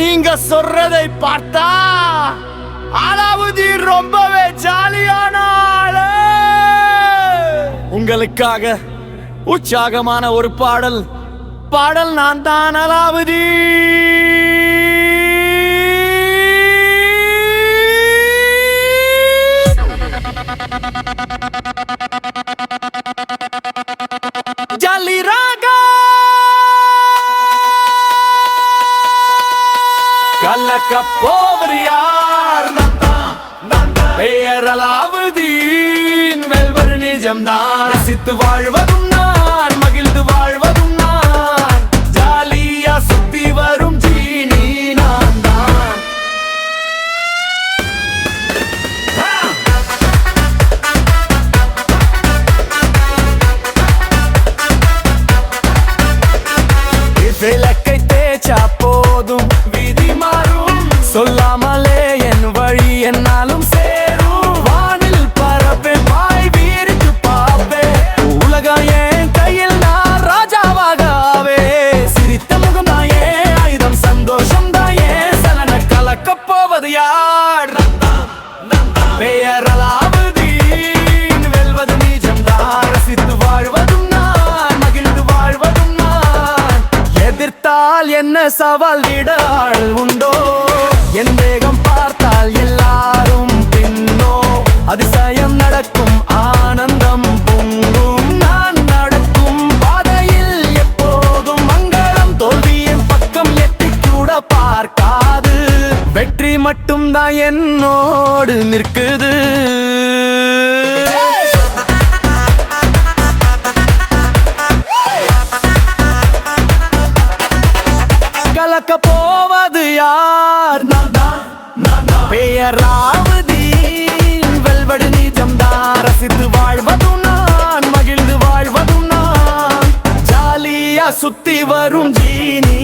நீங்க சொல்றதை பார்த்தா அலாவுதீன் ரொம்பவே ஜாலியான ஆளு உங்களுக்காக உற்சாகமான ஒரு பாடல். பாடல் நான் தான் அலாவுதீன். கலக்க போவர் யார்? பெயரலாவது வெல்வர் நிஜம்தான். ரசித்து வாழ்வதும் நான் மகிழ்ந்து வாழ்வதும் என்ன சவால் விட ஆள் உண்டோ? என் வேகம் பார்த்தால் எல்லாரும் பின்னோ? அதிசயம் நடக்கும் ஆனந்தம் பொங்கும். நான் நடக்கும் பாதையில் எப்போதும் மங்களம். தோல்வியின் பக்கம் எட்டி கூட பார்க்காது. வெற்றி மட்டும்தான் என்னோடு நிற்குது. பார்க்க போவது யார்? பெயராவது வெல்வடு நிஜம்தான். ரசித்து வாழ்வதும் நான் மகிழ்ந்து வாழ்வதும் நான். ஜாலியா சுத்தி வரும் ஜீனி.